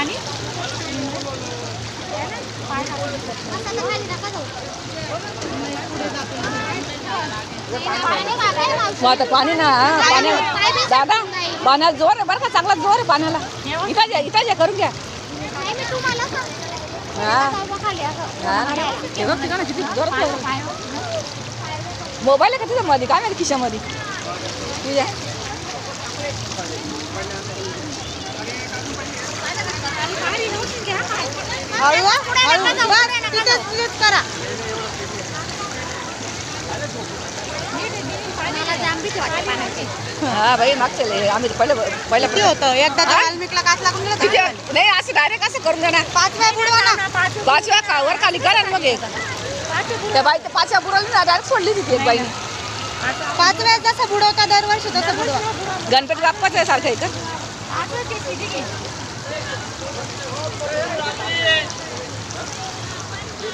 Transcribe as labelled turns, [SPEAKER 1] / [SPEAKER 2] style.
[SPEAKER 1] पाणी?
[SPEAKER 2] मग आता पाणी ना पाणी दादा पाण्याला जोर आहे बरं का चांगला जोर आहे पाण्याला. इथं घ्या इथं घ्या करून घ्या. हा. किती. मोबाईल आहे का तिथं मध्ये काय माहिती खिशामध्ये? तुझ्या
[SPEAKER 3] करा.
[SPEAKER 2] हा मागचे. आम्ही पहिले
[SPEAKER 3] किती होतं? एकदा वाल्मिकला काच लागून गेला
[SPEAKER 2] किती
[SPEAKER 3] तर.
[SPEAKER 2] नाही असं डायरेक्ट असं करून देणार.
[SPEAKER 3] पाचव्या
[SPEAKER 2] पाचव्या का? वर खाली करा मग एक त्या बाई तर पाचव्या बुडाली ना डायरेक्ट सोडली तिथे एक बाईने.
[SPEAKER 3] पाचव्या जसं बुडवता दरवर्षी तसं बुडवा
[SPEAKER 2] गणपती बाप्पाच्या सारखं आहे का?